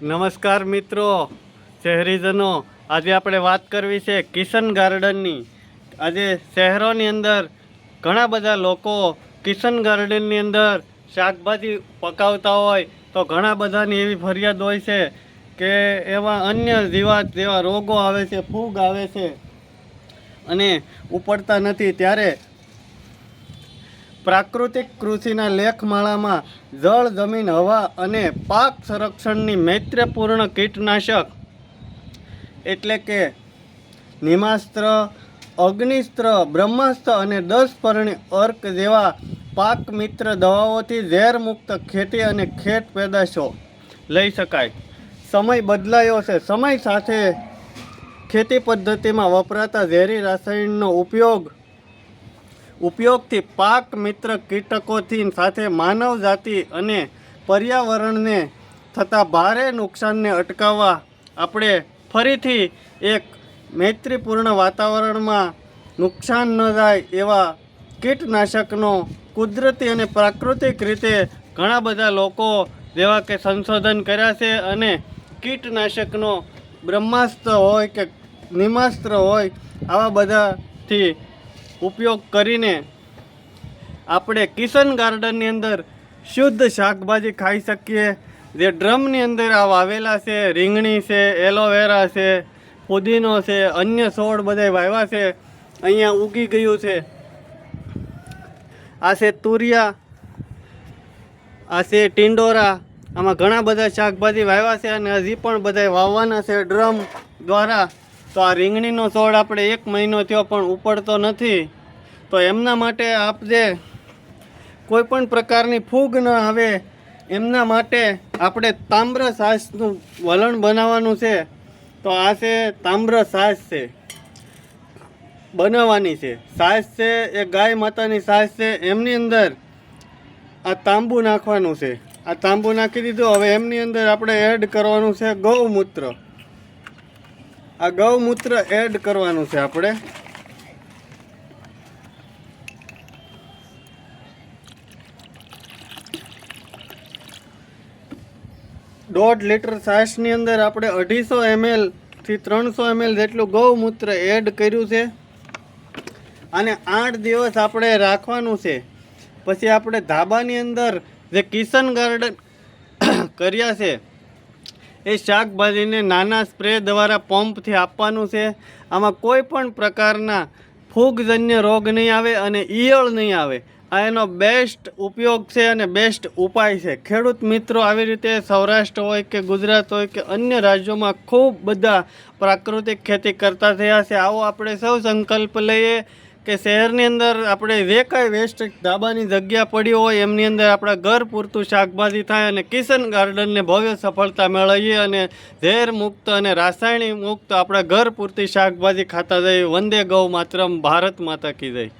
નમસ્કાર મિત્રો, શહેરીજનો. આજે આપણે વાત કરવી છે કિશન ગાર્ડનની. આજે શહેરોની અંદર ઘણા બધા લોકો કિશન ગાર્ડનની અંદર શાકભાજી પકાવતા હોય તો ઘણા બધાની એવી ફરિયાદ હોય છે કે એવા અન્ય જીવાત જેવા રોગો આવે છે, ફૂગ આવે છે અને ઉપડતા નથી. ત્યારે પ્રાકૃતિક કૃષિના લેખમાળામાં જળ, જમીન, હવા અને પાક સંરક્ષણની મૈત્રપૂર્ણ કીટનાશક એટલે કે નિમાસ્ત્ર, અગ્નિસ્ત્ર, બ્રહ્માસ્ત્ર અને દસ પરણી અર્ક જેવા પાક મિત્ર દવાઓથી ઝેરમુક્ત ખેતી અને ખેત પેદાશો લઈ શકાય. સમય બદલાયો છે. સમય સાથે ખેતી પદ્ધતિમાં વપરાતા ઝેરી રાસાયણનો ઉપયોગ ઉપયોગથી પાક મિત્ર કીટકોથી સાથે માનવ જાતિ અને પર્યાવરણને થતા ભારે નુકસાનને અટકાવવા આપણે ફરીથી એક મૈત્રીપૂર્ણ વાતાવરણમાં નુકસાન ન જાય એવા કીટનાશકનો કુદરતી અને પ્રાકૃતિક રીતે ઘણા બધા લોકો જેવા કે સંશોધન કર્યા છે અને કીટનાશકનો બ્રહ્માસ્ત્ર હોય કે નિમાસ્ત્ર હોય આવા બધાથી ઉપયોગ કરીને આપણે કિશન ગાર્ડનની અંદર શુદ્ધ શાકભાજી ખાઈ શકીએ. જે ડ્રમની અંદર આ વાવેલા છે, રીંગણી છે, એલોવેરા છે, પુદીનો છે, અન્ય છોડ બધા વાવ્યા છે. અહીંયા ઉગી ગયું છે. આ છે તુરિયા, આ છે ટિંડોરા. આમાં ઘણા બધા શાકભાજી વાવ્યા છે અને હજી પણ બધા વાવવાના છે ડ્રમ દ્વારા. તો આ રીંગણીનો છોડ આપણે એક મહિનો થયો પણ ઉપડતો નથી. તો એમના માટે આપ જે કોઈ પણ પ્રકારની ફૂગ ન આવે, એમના માટે આપણે તામ્ર સાસનું વલણ બનાવવાનું છે. તો આ છે તામ્ર સાસ છે. બનાવવાની છે. સાસ છે, એ ગાય માતાની સાસ છે. એમની અંદર આ તાંબુ નાખવાનું છે. આ તાંબુ નાખી દીધું, હવે એમની અંદર આપણે એડ કરવાનું છે ગૌમૂત્ર. આ ગૌમૂત્ર એડ કરવાનું છે આપણે. દોઢ લીટર છાશની અંદર આપણે અઢીસો એમએલથી ત્રણસો એમએલ જેટલું ગૌમૂત્ર એડ કર્યું છે. અને આઠ દિવસ આપણે રાખવાનું છે. પછી આપણે ધાબાની અંદર જે કિશન ગાર્ડન કર્યા છે એ શાકભાજીને નાના સ્પ્રે દ્વારા પંપથી આપવાનું છે. આમાં કોઈ પણ પ્રકારના ફૂગજન્ય રોગ નહીં આવે અને ઈયળ નહીં આવે. આ એનો બેસ્ટ ઉપયોગ છે અને બેસ્ટ ઉપાય છે. ખેડૂત મિત્રો આવી રીતે સૌરાષ્ટ્ર હોય કે ગુજરાત હોય કે અન્ય રાજ્યોમાં ખૂબ બધા પ્રાકૃતિક ખેતી કરતા થયા છે. આવો આપણે સૌ સંકલ્પ લઈએ. કે શહેરની અંદર આપણે જે કાંઈ વેસ્ટ ધાબાની જગ્યા પડી હોય, એમની અંદર આપણા ઘર પૂરતું શાકભાજી થાય અને કિશન ગાર્ડનને ભવ્ય સફળતા મેળવીએ અને ઝેર મુક્ત અને રાસાયણિક મુક્ત આપણા ઘર પૂરતી શાકભાજી ખાતા જઈએ. વંદે ગૌ માત્રમ, ભારત માતા કી જય.